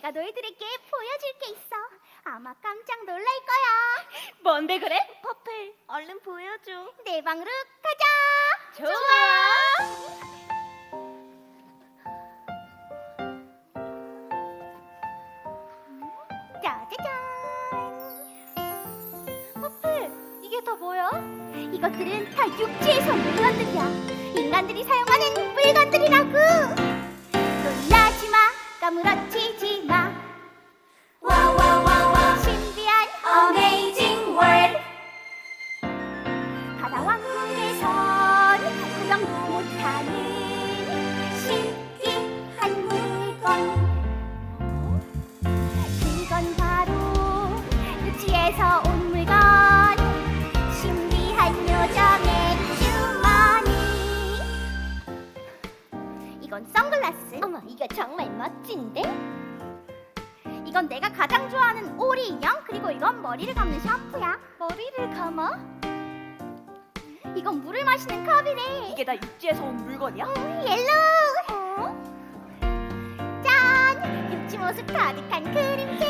내가 너희들에게 보여줄 게 있어. 아마 깜짝 놀랄 거야. 뭔데 그래? 퍼플, 얼른 보여줘. 내 방으로 가자. 좋아. 짜자잔. 퍼플, 이게 다 뭐야? 이것들은 다 육지에서 온 물건들이야. 인간들이 사용하는 물건들이라고. 구경도 못하는 신기한 물건. 그건 바로 육지에서 온 물건 신비한 요정의 주머니 이건 선글라스 어머 이거 정말 멋진데? 이건 내가 가장 좋아하는 오리 인형 그리고 이건 머리를 감는 샴푸야 머리를 감아? 이건 물을 마시는 컵이래 이게 다 육지에서 온 물건이야? 옐로우 짠! 육지 모습 가득한 그림책